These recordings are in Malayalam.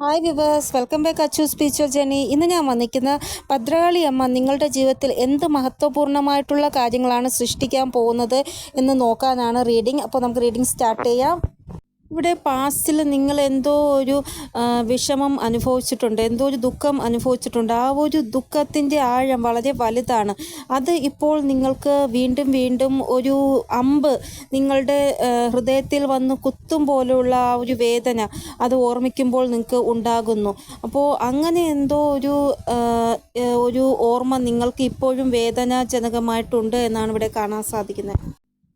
Hi viewers welcome back Achu സ്പീച്ചർ Jeni ഇന്ന് ഞാൻ വന്നിരിക്കുന്ന ഭദ്രകാളി അമ്മ നിങ്ങളുടെ ജീവിതത്തിൽ എന്ത് മഹത്വപൂർണമായിട്ടുള്ള കാര്യങ്ങളാണ് സൃഷ്ടിക്കാൻ പോകുന്നത് എന്ന് നോക്കാനാണ് റീഡിംഗ് അപ്പോൾ നമുക്ക് റീഡിംഗ് സ്റ്റാർട്ട് ചെയ്യാം. ഇവിടെ പാസ്റ്റിൽ നിങ്ങൾ എന്തോ ഒരു വിഷമം അനുഭവിച്ചിട്ടുണ്ട് എന്തോ ഒരു ദുഃഖം അനുഭവിച്ചിട്ടുണ്ട്. ആ ഒരു ദുഃഖത്തിന്റെ ആഴം വളരെ വലുതാണ്. അത് ഇപ്പോൾ നിങ്ങൾക്ക് വീണ്ടും വീണ്ടും ഒരു അമ്പ് നിങ്ങളുടെ ഹൃദയത്തിൽ വന്ന് കുത്തും പോലെയുള്ള ആ ഒരു വേദന അത് ഓർമ്മിക്കുമ്പോൾ നിങ്ങൾക്ക് ഉണ്ടാകുന്നു. അപ്പോൾ അങ്ങനെ എന്തോ ഒരു ഒരു ഓർമ്മ നിങ്ങൾക്ക് ഇപ്പോഴും വേദനാജനകമായിട്ടുണ്ട് എന്നാണ് ഇവിടെ കാണാൻ സാധിക്കുന്നത്.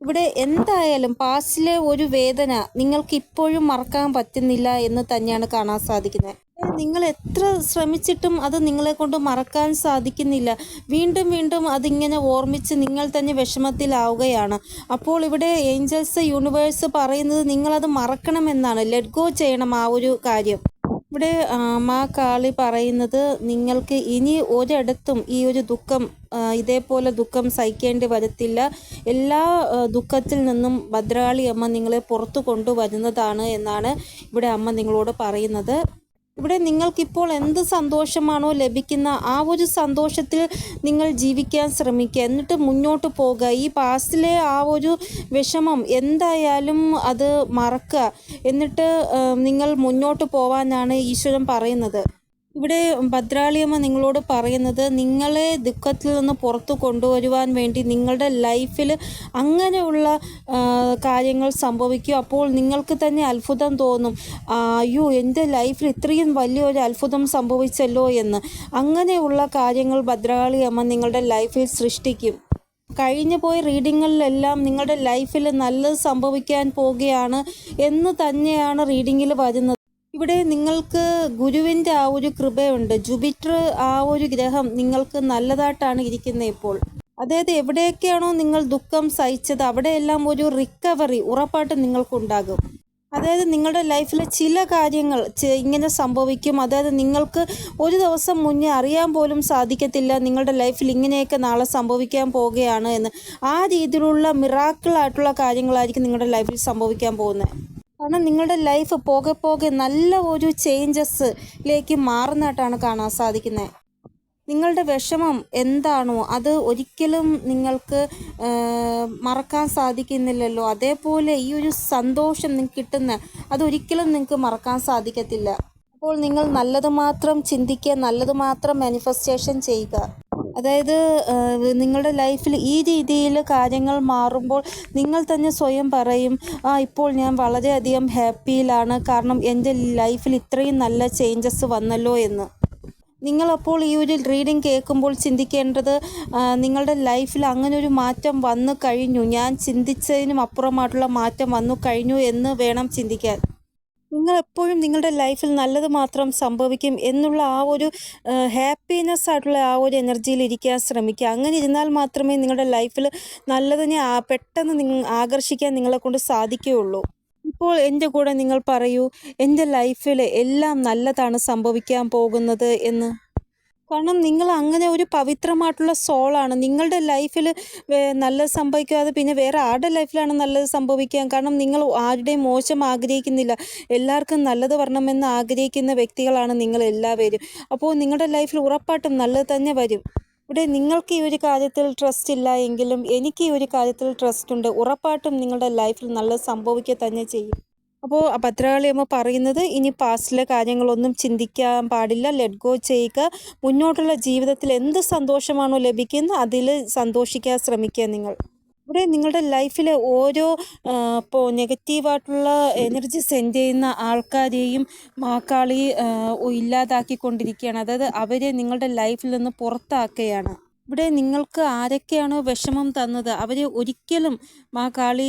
ഇവിടെ എന്തായാലും പാസ്റ്റിലെ ഒരു വേദന നിങ്ങൾക്ക് ഇപ്പോഴും മറക്കാൻ പറ്റുന്നില്ല എന്ന് തന്നെയാണ് കാണാൻ സാധിക്കുന്നത്. നിങ്ങൾ എത്ര ശ്രമിച്ചിട്ടും അത് നിങ്ങളെ കൊണ്ട് മറക്കാൻ സാധിക്കുന്നില്ല. വീണ്ടും വീണ്ടും അതിങ്ങനെ ഓർമ്മിച്ച് നിങ്ങൾ തന്നെ വിഷമത്തിലാവുകയാണ്. അപ്പോൾ ഇവിടെ ഏഞ്ചൽസ് യൂണിവേഴ്സ് പറയുന്നത് നിങ്ങളത് മറക്കണമെന്നാണ്. ലെറ്റ് ഗോ ചെയ്യണം ആ ഒരു കാര്യം. ഇവിടെ മാ കാളി പറയുന്നത് നിങ്ങൾക്ക് ഇനി ഒരിടത്തും ഈ ഒരു ദുഃഖം ഇതേപോലെ ദുഃഖം സഹിക്കേണ്ടി വരത്തില്ല. എല്ലാ ദുഃഖത്തിൽ നിന്നും ഭദ്രകാളി അമ്മ നിങ്ങളെ പുറത്തു കൊണ്ടുവരുന്നതാണ് എന്നാണ് ഇവിടെ അമ്മ നിങ്ങളോട് പറയുന്നത്. ഇവിടെ നിങ്ങൾക്കിപ്പോൾ എന്ത് സന്തോഷമാണോ ലഭിക്കുന്ന ആ ഒരു സന്തോഷത്തിൽ നിങ്ങൾ ജീവിക്കാൻ ശ്രമിക്കുക. എന്നിട്ട് മുന്നോട്ട് പോകുക. ഈ പാസ്റ്റിലെ ആ ഒരു വിഷമം എന്തായാലും അത് മറക്കുക. എന്നിട്ട് നിങ്ങൾ മുന്നോട്ട് പോവാനാണ് ഈശ്വരൻ പറയുന്നത്. ഇവിടെ ഭദ്രാളിയമ്മ നിങ്ങളോട് പറയുന്നത് നിങ്ങളെ ദുഃഖത്തിൽ നിന്ന് പുറത്തു കൊണ്ടുവരുവാൻ വേണ്ടി നിങ്ങളുടെ ലൈഫിൽ അങ്ങനെയുള്ള കാര്യങ്ങൾ സംഭവിക്കും. അപ്പോൾ നിങ്ങൾക്ക് തന്നെ അത്ഭുതം തോന്നും. അയ്യോ എന്റെ ലൈഫിൽ ഇത്രയും വലിയൊരു അത്ഭുതം സംഭവിച്ചല്ലോ എന്ന്. അങ്ങനെയുള്ള കാര്യങ്ങൾ ഭദ്രാളിയമ്മ നിങ്ങളുടെ ലൈഫിൽ സൃഷ്ടിക്കും. കഴിഞ്ഞു പോയ റീഡിങ്ങിലെല്ലാം നിങ്ങളുടെ ലൈഫിൽ നല്ലത് സംഭവിക്കാൻ പോവുകയാണ് എന്ന് തന്നെയാണ് റീഡിങ്ങിൽ വരുന്നത്. ഇവിടെ നിങ്ങൾക്ക് ഗുരുവിന്റെ ആ ഒരു കൃപയുണ്ട്. ജുപിറ്റർ ആ ഒരു ഗ്രഹം നിങ്ങൾക്ക് നല്ലതായിട്ടാണ് ഇരിക്കുന്നത് ഇപ്പോൾ. അതായത് എവിടെയൊക്കെയാണോ നിങ്ങൾ ദുഃഖം സഹിച്ചത് അവിടെയെല്ലാം ഒരു റിക്കവറി ഉറപ്പായിട്ട് നിങ്ങൾക്കുണ്ടാകും. അതായത് നിങ്ങളുടെ ലൈഫിലെ ചില കാര്യങ്ങൾ ഇങ്ങനെ സംഭവിക്കും. അതായത് നിങ്ങൾക്ക് ഒരു ദിവസം മുന്നേ അറിയാൻ പോലും സാധിക്കത്തില്ല നിങ്ങളുടെ ലൈഫിൽ ഇങ്ങനെയൊക്കെ നാളെ സംഭവിക്കാൻ പോവുകയാണ് എന്ന്. ആ രീതിയിലുള്ള മിറാക്കിളായിട്ടുള്ള കാര്യങ്ങളായിരിക്കും നിങ്ങളുടെ ലൈഫിൽ സംഭവിക്കാൻ പോകുന്നത്. കാരണം നിങ്ങളുടെ ലൈഫ് പോകെ പോകെ നല്ല ഒരു ചേഞ്ചസിലേക്ക് മാറുന്നതായിട്ടാണ് കാണാൻ സാധിക്കുന്നത്. നിങ്ങളുടെ വിഷമം എന്താണോ അത് ഒരിക്കലും നിങ്ങൾക്ക് മറക്കാൻ സാധിക്കുന്നില്ലല്ലോ. അതേപോലെ ഈ ഒരു സന്തോഷം നിങ്ങൾക്ക് കിട്ടുന്ന അതൊരിക്കലും നിങ്ങൾക്ക് മറക്കാൻ സാധിക്കത്തില്ല. അപ്പോൾ നിങ്ങൾ നല്ലത് മാത്രം ചിന്തിക്കുക നല്ലത് മാത്രം മാനിഫെസ്റ്റേഷൻ ചെയ്യുക. അതായത് നിങ്ങളുടെ ലൈഫിൽ ഈ രീതിയിൽ കാര്യങ്ങൾ മാറുമ്പോൾ നിങ്ങൾ തന്നെ സ്വയം പറയും ആ ഇപ്പോൾ ഞാൻ വളരെയധികം ഹാപ്പിയിലാണ്. കാരണം എന്റെ ലൈഫിൽ ഇത്രയും നല്ല ചേഞ്ചസ് വന്നല്ലോ എന്ന്. നിങ്ങളപ്പോൾ ഈ ഒരു റീഡിംഗ് കേൾക്കുമ്പോൾ ചിന്തിക്കേണ്ടത് നിങ്ങളുടെ ലൈഫിൽ അങ്ങനെ ഒരു മാറ്റം വന്നു കഴിഞ്ഞു. ഞാൻ ചിന്തിച്ചതിനും അപ്പുറമായിട്ടുള്ള മാറ്റം വന്നു കഴിഞ്ഞു എന്ന് വേണം ചിന്തിക്കാൻ. നിങ്ങൾ എപ്പോഴും നിങ്ങളുടെ ലൈഫിൽ നല്ലത് മാത്രം സംഭവിക്കും എന്നുള്ള ആ ഒരു ഹാപ്പിനെസ് ആയിട്ടുള്ള ആ ഒരു എനർജിയിൽ ഇരിക്കാൻ ശ്രമിക്കുക. അങ്ങനെ ഇരുന്നാൽ മാത്രമേ നിങ്ങളുടെ ലൈഫിൽ നല്ലതിനെ പെട്ടെന്ന് നിങ്ങൾ ആകർഷിക്കാൻ നിങ്ങളെ കൊണ്ട് സാധിക്കുകയുള്ളൂ. ഇപ്പോൾ എന്റെ കൂടെ നിങ്ങൾ പറയൂ എന്റെ ലൈഫിൽ എല്ലാം നല്ലതാണ് സംഭവിക്കാൻ പോകുന്നത് എന്ന്. കാരണം നിങ്ങൾ അങ്ങനെ ഒരു പവിത്രമായിട്ടുള്ള സോളാണ്. നിങ്ങളുടെ ലൈഫിൽ നല്ലത് സംഭവിക്കാതെ പിന്നെ വേറെ ആരുടെ ലൈഫിലാണ് നല്ലത് സംഭവിക്കാൻ കാരണം നിങ്ങൾ ആരുടെയും മോശം ആഗ്രഹിക്കുന്നില്ല. എല്ലാവർക്കും നല്ലത് വരണമെന്ന് ആഗ്രഹിക്കുന്ന വ്യക്തികളാണ് നിങ്ങൾ എല്ലാവരും. അപ്പോൾ നിങ്ങളുടെ ലൈഫിൽ ഉറപ്പായിട്ടും നല്ലത് തന്നെ വരും. ഇവിടെ നിങ്ങൾക്ക് ഈ ഒരു കാര്യത്തിൽ ട്രസ്റ്റ് ഇല്ല എങ്കിലും എനിക്ക് ഈ ഒരു കാര്യത്തിൽ ട്രസ്റ്റ് ഉണ്ട്. ഉറപ്പായിട്ടും നിങ്ങളുടെ ലൈഫിൽ നല്ലത് സംഭവിക്കുക തന്നെ ചെയ്യും. അപ്പോൾ ഭദ്രകാളിയമ്മ പറയുന്നത് ഇനി പാസ്റ്റിലെ കാര്യങ്ങളൊന്നും ചിന്തിക്കാൻ പാടില്ല. ലെറ്റ് ഗോ ചെയ്യുക. മുന്നോട്ടുള്ള ജീവിതത്തിൽ എന്ത് സന്തോഷമാണോ ലഭിക്കുന്നത് അതിൽ സന്തോഷിക്കാൻ ശ്രമിക്കുക നിങ്ങൾ. ഇവിടെ നിങ്ങളുടെ ലൈഫിലെ ഓരോ ഇപ്പോൾ നെഗറ്റീവായിട്ടുള്ള എനർജി സെൻഡ് ചെയ്യുന്ന ആൾക്കാരെയും മാക്കാളി ഇല്ലാതാക്കിക്കൊണ്ടിരിക്കുകയാണ്. അതായത് അവരെ നിങ്ങളുടെ ലൈഫിൽ നിന്ന് പുറത്താക്കുകയാണ്. ഇവിടെ നിങ്ങൾക്ക് ആരൊക്കെയാണോ വിഷമം തന്നത്? അവരെ ഒരിക്കലും മാ കാളി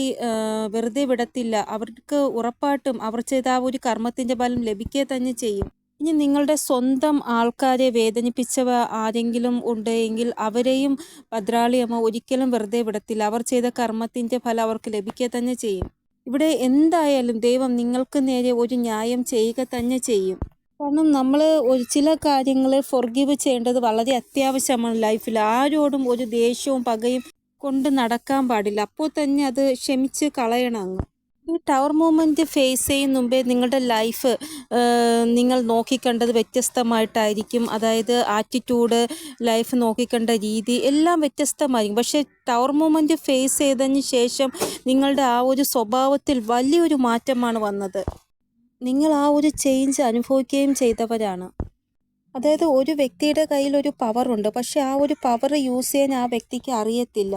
വെറുതെ വിടത്തില്ല. അവർക്ക് ഉറപ്പായിട്ടും അവർ ചെയ്ത ആ ഒരു കർമ്മത്തിന്റെ ഫലം ലഭിക്കുക തന്നെ ചെയ്യും. ഇനി നിങ്ങളുടെ സ്വന്തം ആൾക്കാരെ വേദനിപ്പിച്ചവ ആരെങ്കിലും ഉണ്ടെങ്കിൽ അവരെയും ഭദ്രാളിയമ്മ ഒരിക്കലും വെറുതെ വിടത്തില്ല. അവർ ചെയ്ത കർമ്മത്തിന്റെ ഫലം അവർക്ക് ലഭിക്കുക തന്നെ ചെയ്യും. ഇവിടെ എന്തായാലും ദൈവം നിങ്ങൾക്ക് നേരെ ഒരു ന്യായം ചെയ്യുക തന്നെ ചെയ്യും. കാരണം നമ്മൾ ഒരു ചില കാര്യങ്ങൾ ഫൊർഗീവ് ചെയ്യേണ്ടത് വളരെ അത്യാവശ്യമാണ് ലൈഫിൽ ആരോടും ഒരു ദേഷ്യവും പകയും കൊണ്ട് നടക്കാൻ പാടില്ല. അപ്പോൾ തന്നെ അത് ക്ഷമിച്ച് കളയണം അങ്ങ്. ഈ ടവർ മൂവ്മെന്റ് ഫേസ് ചെയ്യും മുമ്പേ നിങ്ങളുടെ ലൈഫ് നിങ്ങൾ നോക്കിക്കണ്ടത് വ്യത്യസ്തമായിട്ടായിരിക്കും. അതായത് ആറ്റിറ്റ്യൂഡ് ലൈഫ് നോക്കിക്കണ്ട രീതി എല്ലാം വ്യത്യസ്തമായിരിക്കും. പക്ഷേ ടവർ മൂവ്മെന്റ് ഫേസ് ചെയ്തതിന് ശേഷം നിങ്ങളുടെ ആ ഒരു സ്വഭാവത്തിൽ വലിയൊരു മാറ്റമാണ് വന്നത്. നിങ്ങൾ ആ ഒരു ചേഞ്ച് അനുഭവിക്കുകയും ചെയ്തവരാണ്. അതായത് ഒരു വ്യക്തിയുടെ കയ്യിൽ ഒരു പവറുണ്ട് പക്ഷെ ആ ഒരു പവർ യൂസ് ചെയ്യാൻ ആ വ്യക്തിക്ക് അറിയത്തില്ല.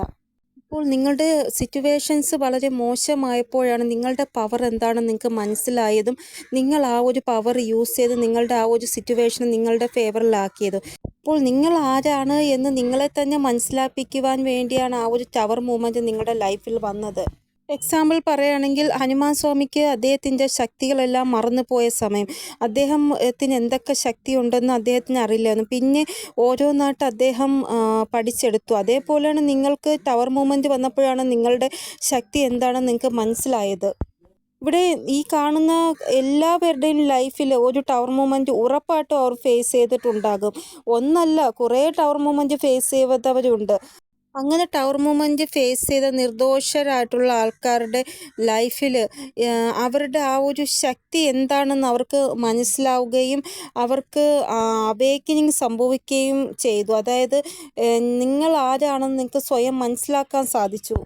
ഇപ്പോൾ നിങ്ങളുടെ സിറ്റുവേഷൻസ് വളരെ മോശമായപ്പോഴാണ് നിങ്ങളുടെ പവർ എന്താണെന്ന് നിങ്ങൾക്ക് മനസ്സിലായതും നിങ്ങൾ ആ ഒരു പവർ യൂസ് ചെയ്ത് നിങ്ങളുടെ ആ ഒരു സിറ്റുവേഷൻ നിങ്ങളുടെ ഫേവറിലാക്കിയതും അപ്പോൾ നിങ്ങൾ ആരാണ് എന്ന് നിങ്ങളെ തന്നെ മനസ്സിലാപ്പിക്കുവാൻ വേണ്ടിയാണ് ആ ഒരു ടവർ മൂവ്മെന്റ് നിങ്ങളുടെ ലൈഫിൽ വന്നത്. എക്സാമ്പിൾ പറയുകയാണെങ്കിൽ ഹനുമാൻ സ്വാമിക്ക് അദ്ദേഹത്തിന്റെ ശക്തികളെല്ലാം മറന്നുപോയ സമയം. അദ്ദേഹത്തിന് എന്തൊക്കെ ശക്തി ഉണ്ടെന്ന് അദ്ദേഹത്തിന് അറിയില്ലായിരുന്നു. പിന്നെ ഓരോന്നായിട്ട് അദ്ദേഹം പഠിച്ചെടുത്തു. അതേപോലെയാണ് നിങ്ങൾക്ക് ടവർ മൂവ്മെന്റ് വന്നപ്പോഴാണ് നിങ്ങളുടെ ശക്തി എന്താണെന്ന് നിങ്ങൾക്ക് മനസ്സിലായത്. ഇവിടെ ഈ കാണുന്ന എല്ലാവരുടെയും ലൈഫിൽ ഒരു ടവർ മൂവ്മെന്റ് ഉറപ്പായിട്ടും അവർ ഫേസ് ചെയ്തിട്ടുണ്ടാകും. ഒന്നല്ല കുറേ ടവർ മൂവ്മെന്റ് ഫേസ് ചെയ്തവരുണ്ട്. അങ്ങനെ ടവർ മൂവ്മെന്റ് ഫേസ് ചെയ്ത നിർദോഷരായിട്ടുള്ള ആൾക്കാരുടെ ലൈഫിൽ അവരുടെ ആ ഒരു ശക്തി എന്താണെന്ന് അവർക്ക് മനസ്സിലാവുകയും അവർക്ക് അവേക്കനിങ് സംഭവിക്കുകയും ചെയ്തു. അതായത് നിങ്ങൾ ആരാണെന്ന് നിങ്ങൾക്ക് സ്വയം മനസ്സിലാക്കാൻ സാധിച്ചു.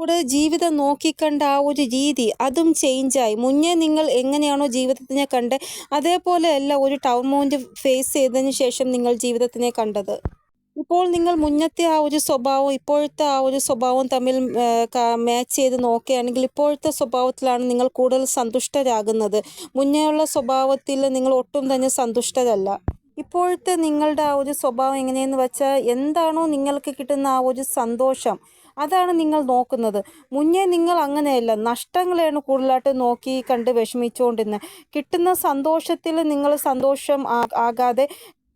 കൂടെ ജീവിതം നോക്കിക്കണ്ട ആ ഒരു രീതി അതും ചേഞ്ചായി മുന്നേ നിങ്ങൾ എങ്ങനെയാണോ ജീവിതത്തിനെ കണ്ട് അതേപോലെയല്ല ഒരു ടൗൺ മൗണ്ട് ഫേസ് ചെയ്തതിന് ശേഷം നിങ്ങൾ ജീവിതത്തിനെ കണ്ടത്. ഇപ്പോൾ നിങ്ങൾ മുന്നത്തെ ആ ഒരു സ്വഭാവം ഇപ്പോഴത്തെ ആ ഒരു സ്വഭാവം തമ്മിൽ മാച്ച് ചെയ്ത് നോക്കുകയാണെങ്കിൽ ഇപ്പോഴത്തെ സ്വഭാവത്തിലാണ് നിങ്ങൾ കൂടുതൽ സന്തുഷ്ടരാകുന്നത്. മുന്നേയുള്ള സ്വഭാവത്തിൽ നിങ്ങൾ ഒട്ടും തന്നെ സന്തുഷ്ടരല്ല. ഇപ്പോഴത്തെ നിങ്ങളുടെ ആ ഒരു സ്വഭാവം എങ്ങനെയെന്ന് വെച്ചാൽ എന്താണോ നിങ്ങൾക്ക് കിട്ടുന്ന ആ ഒരു സന്തോഷം. അതാണ് നിങ്ങൾ നോക്കുന്നത്. മുന്നേ നിങ്ങൾ അങ്ങനെയല്ല. നഷ്ടങ്ങളെയാണ് കൂടുതലായിട്ട് നോക്കി കണ്ട് വിഷമിച്ചുകൊണ്ടിരുന്നത്. കിട്ടുന്ന സന്തോഷത്തിൽ നിങ്ങൾ സന്തോഷം ആകാതെ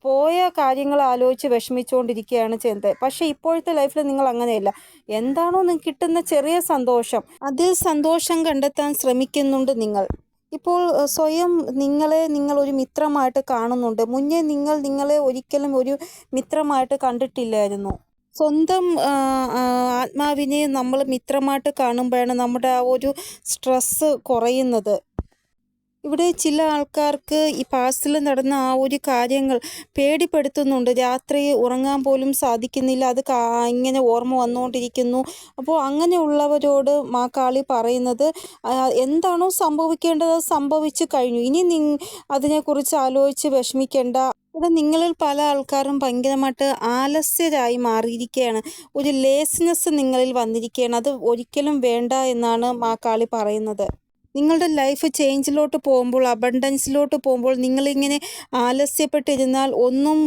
പോയ കാര്യങ്ങൾ ആലോചിച്ച് വിഷമിച്ചുകൊണ്ടിരിക്കുകയാണ് ചെയ്യുന്നത് പക്ഷേ ഇപ്പോഴത്തെ ലൈഫിൽ നിങ്ങൾ അങ്ങനെയല്ല. എന്താണോ നിങ്ങൾക്ക് കിട്ടുന്ന ചെറിയ സന്തോഷം. അതിൽ സന്തോഷം കണ്ടെത്താൻ ശ്രമിക്കുന്നുണ്ട് നിങ്ങൾ. ഇപ്പോൾ സ്വയം നിങ്ങളെ നിങ്ങൾ ഒരു മിത്രമായിട്ട് കാണുന്നുണ്ട്. മുന്നേ നിങ്ങൾ നിങ്ങളെ ഒരിക്കലും ഒരു മിത്രമായിട്ട് കണ്ടിട്ടില്ലായിരുന്നു. സ്വന്തം ആത്മാവിനെ നമ്മൾ മിത്രമായിട്ട് കാണുമ്പോഴാണ് നമ്മുടെ ആ ഒരു സ്ട്രെസ്സ് കുറയുന്നത്. ഇവിടെ ചില ആൾക്കാർക്ക് ഈ പാസ്റ്റിൽ നടന്ന ആ ഒരു കാര്യങ്ങൾ പേടിപ്പെടുത്തുന്നുണ്ട്. രാത്രി ഉറങ്ങാൻ പോലും സാധിക്കുന്നില്ല. അത് ഇങ്ങനെ ഓർമ്മ വന്നുകൊണ്ടിരിക്കുന്നു. അപ്പോൾ അങ്ങനെയുള്ളവരോട് മാ കാളി പറയുന്നത് എന്താണോ സംഭവിക്കേണ്ടത് സംഭവിച്ചു കഴിഞ്ഞു. ഇനി നി അതിനെക്കുറിച്ച് ആലോചിച്ച് വിഷമിക്കേണ്ട. ഇവിടെ നിങ്ങളിൽ പല ആൾക്കാരും ഭയങ്കരമായിട്ട് ആലസ്യരായി മാറിയിരിക്കുകയാണ്. ഒരു ലേസ്നെസ് നിങ്ങളിൽ വന്നിരിക്കുകയാണ്. അത് ഒരിക്കലും വേണ്ട എന്നാണ് മാക്കാളി കാളി പറയുന്നത്. നിങ്ങളുടെ ലൈഫ് ചേഞ്ചിലോട്ട് പോകുമ്പോൾ അബണ്ടൻസിലോട്ട് പോകുമ്പോൾ നിങ്ങളിങ്ങനെ ആലസ്യപ്പെട്ടിരുന്നാൽ ഒന്നും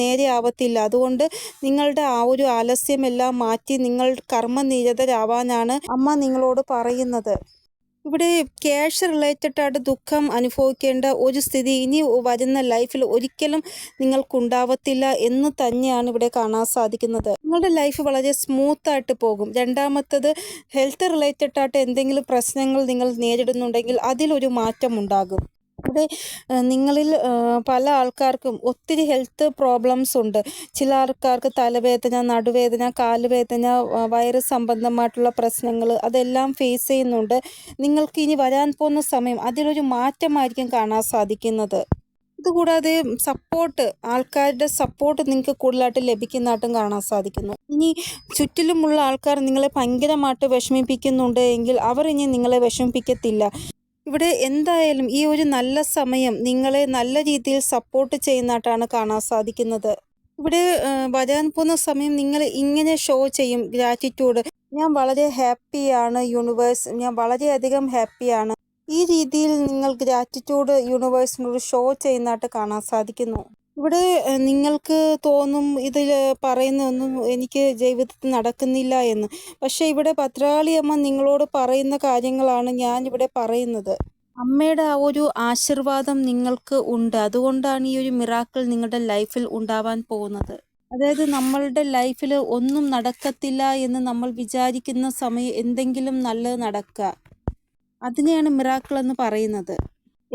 നേരെയാവത്തില്ല അതുകൊണ്ട് നിങ്ങളുടെ ആ ഒരു ആലസ്യമെല്ലാം മാറ്റി നിങ്ങൾ കർമ്മനിരതരാവാനാണ് അമ്മ നിങ്ങളോട് പറയുന്നത്. ഇവിടെ ക്യാഷ് റിലേറ്റഡ് ആയിട്ട് ദുഃഖം അനുഭവിക്കേണ്ട ഒരു സ്ഥിതി ഇനി വരുന്ന ലൈഫിൽ ഒരിക്കലും നിങ്ങൾക്കുണ്ടാവത്തില്ല എന്ന് തന്നെയാണ് ഇവിടെ കാണാൻ സാധിക്കുന്നത്. നിങ്ങളുടെ ലൈഫ് വളരെ സ്മൂത്തായിട്ട് പോകും. രണ്ടാമത്തത് ഹെൽത്ത് റിലേറ്റഡ് ആയിട്ട് എന്തെങ്കിലും പ്രശ്നങ്ങൾ നിങ്ങൾ നേരിടുന്നുണ്ടെങ്കിൽ അതിലൊരു മാറ്റം ഉണ്ടാകും ഇവിടെ നിങ്ങളിൽ പല ആൾക്കാർക്കും ഒത്തിരി ഹെൽത്ത് പ്രോബ്ലംസ് ഉണ്ട്. ചില ആൾക്കാർക്ക് തലവേദന നടുവേദന കാലുവേദന വൈറസ് സംബന്ധമായിട്ടുള്ള പ്രശ്നങ്ങൾ അതെല്ലാം ഫേസ് ചെയ്യുന്നുണ്ട്. നിങ്ങൾക്ക് ഇനി വരാൻ പോകുന്ന സമയം അതിലൊരു മാറ്റമായിരിക്കും കാണാൻ സാധിക്കുന്നത്. ഇതുകൂടാതെ സപ്പോർട്ട് ആൾക്കാരുടെ സപ്പോർട്ട് നിങ്ങൾക്ക് കൂടുതലായിട്ട് ലഭിക്കുന്നതായിട്ടും കാണാൻ സാധിക്കുന്നു. ഇനി ചുറ്റിലുമുള്ള ആൾക്കാർ നിങ്ങളെ ഭയങ്കരമായിട്ട് വിഷമിപ്പിക്കുന്നുണ്ട് എങ്കിൽ അവർ ഇനി നിങ്ങളെ വിഷമിപ്പിക്കത്തില്ല. ഇവിടെ എന്തായാലും ഈ ഒരു നല്ല സമയം നിങ്ങളെ നല്ല രീതിയിൽ സപ്പോർട്ട് ചെയ്യുന്നതായിട്ടാണ് കാണാൻ സാധിക്കുന്നത്. ഇവിടെ വരാൻ പോകുന്ന സമയം നിങ്ങൾ ഇങ്ങനെ ഷോ ചെയ്യും ഗ്രാറ്റിറ്റ്യൂഡ് ഞാൻ വളരെ ഹാപ്പിയാണ് യൂണിവേഴ്സ് ഞാൻ വളരെയധികം ഹാപ്പിയാണ് ഈ രീതിയിൽ നിങ്ങൾ ഗ്രാറ്റിറ്റ്യൂഡ് യൂണിവേഴ്സിനോട് ഷോ ചെയ്യുന്നതായിട്ട് കാണാൻ സാധിക്കുന്നു. ഇവിടെ നിങ്ങൾക്ക് തോന്നും ഇതിൽ പറയുന്നതൊന്നും എനിക്ക് ജീവിതത്തിൽ നടക്കുന്നില്ല എന്ന്. പക്ഷേ ഇവിടെ പത്രാളിയമ്മ നിങ്ങളോട് പറയുന്ന കാര്യങ്ങളാണ് ഞാൻ ഇവിടെ പറയുന്നത്. അമ്മയുടെ ആ ഒരു ആശീർവാദം നിങ്ങൾക്ക് ഉണ്ട്. അതുകൊണ്ടാണ് ഈ ഒരു മിറാക്കിൾ നിങ്ങളുടെ ലൈഫിൽ ഉണ്ടാവാൻ പോകുന്നത്. അതായത് നമ്മളുടെ ലൈഫിൽ ഒന്നും നടക്കത്തില്ല എന്ന് നമ്മൾ വിചാരിക്കുന്ന സമയം എന്തെങ്കിലും നല്ലത് നടക്കുക. അതിനെയാണ് മിറാക്കിൾ എന്ന് പറയുന്നത്.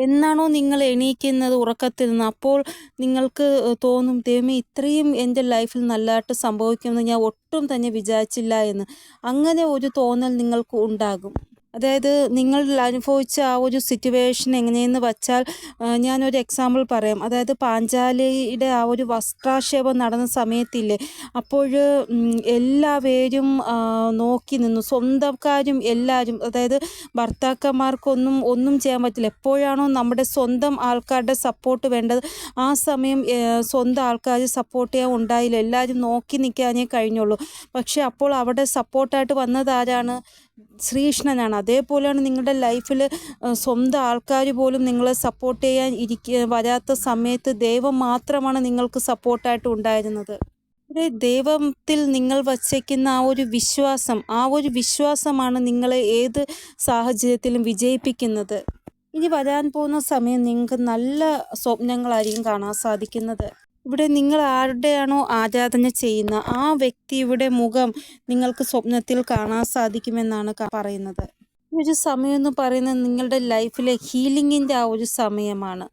എന്നാണോ നിങ്ങൾ എണീക്കുന്നത് ഉറക്കത്തിൽ നിന്ന്? അപ്പോൾ നിങ്ങൾക്ക് തോന്നും ദൈവമേ ഇത്രയും എന്റെ ലൈഫിൽ നല്ലതായിട്ട് സംഭവിക്കുമെന്ന് ഞാൻ ഒട്ടും തന്നെ വിചാരിച്ചില്ല എന്ന്. അങ്ങനെ ഒരു തോന്നൽ നിങ്ങൾക്ക് ഉണ്ടാകും. അതായത് നിങ്ങൾ അനുഭവിച്ച ആ ഒരു സിറ്റുവേഷൻ എങ്ങനെയെന്ന് വച്ചാൽ ഞാനൊരു എക്സാമ്പിൾ പറയാം. അതായത് പാഞ്ചാലിയുടെ ആ ഒരു വസ്ത്രാക്ഷേപം നടന്ന സമയത്തില്ലേ അപ്പോൾ എല്ലാവരും നോക്കി നിന്നു. സ്വന്തക്കാരും എല്ലാവരും അതായത് ഭർത്താക്കന്മാർക്കൊന്നും ഒന്നും ചെയ്യാൻ പറ്റില്ല. എപ്പോഴാണോ നമ്മുടെ സ്വന്തം ആൾക്കാരുടെ സപ്പോർട്ട് വേണ്ടത് ആ സമയം സ്വന്തം ആൾക്കാർ സപ്പോർട്ട് ചെയ്യാൻ ഉണ്ടായില്ല. എല്ലാവരും നോക്കി നിൽക്കാനേ കഴിഞ്ഞുള്ളൂ. പക്ഷേ അപ്പോൾ അവിടെ സപ്പോർട്ടായിട്ട് വന്നത് ആരാണ്? ശ്രീകൃഷ്ണനാണ് അതേപോലെയാണ് നിങ്ങളുടെ ലൈഫിൽ സ്വന്തം ആൾക്കാർ പോലും നിങ്ങളെ സപ്പോർട്ട് ചെയ്യാൻ ഇരിക്ക വരാത്ത സമയത്ത് ദൈവം മാത്രമാണ് നിങ്ങൾക്ക് സപ്പോർട്ടായിട്ട് ഉണ്ടായിരുന്നത്. ദൈവത്തിൽ നിങ്ങൾ വച്ചേക്കുന്ന ആ ഒരു വിശ്വാസം ആ ഒരു വിശ്വാസമാണ് നിങ്ങളെ ഏത് സാഹചര്യത്തിലും വിജയിപ്പിക്കുന്നത്. ഇനി വരാൻ പോകുന്ന സമയം നിങ്ങൾക്ക് നല്ല സ്വപ്നങ്ങളായിരിക്കും കാണാൻ സാധിക്കുന്നത്. ഇവിടെ നിങ്ങൾ ആരുടെയാണോ ആരാധന ചെയ്യുന്ന ആ വ്യക്തിയുടെ മുഖം നിങ്ങൾക്ക് സ്വപ്നത്തിൽ കാണാൻ സാധിക്കുമെന്നാണ് പറയുന്നത്. ഈ ഒരു സമയം എന്ന് പറയുന്നത് നിങ്ങളുടെ ലൈഫിലെ ഹീലിങ്ങിന്റെ ആ ഒരു സമയമാണ്.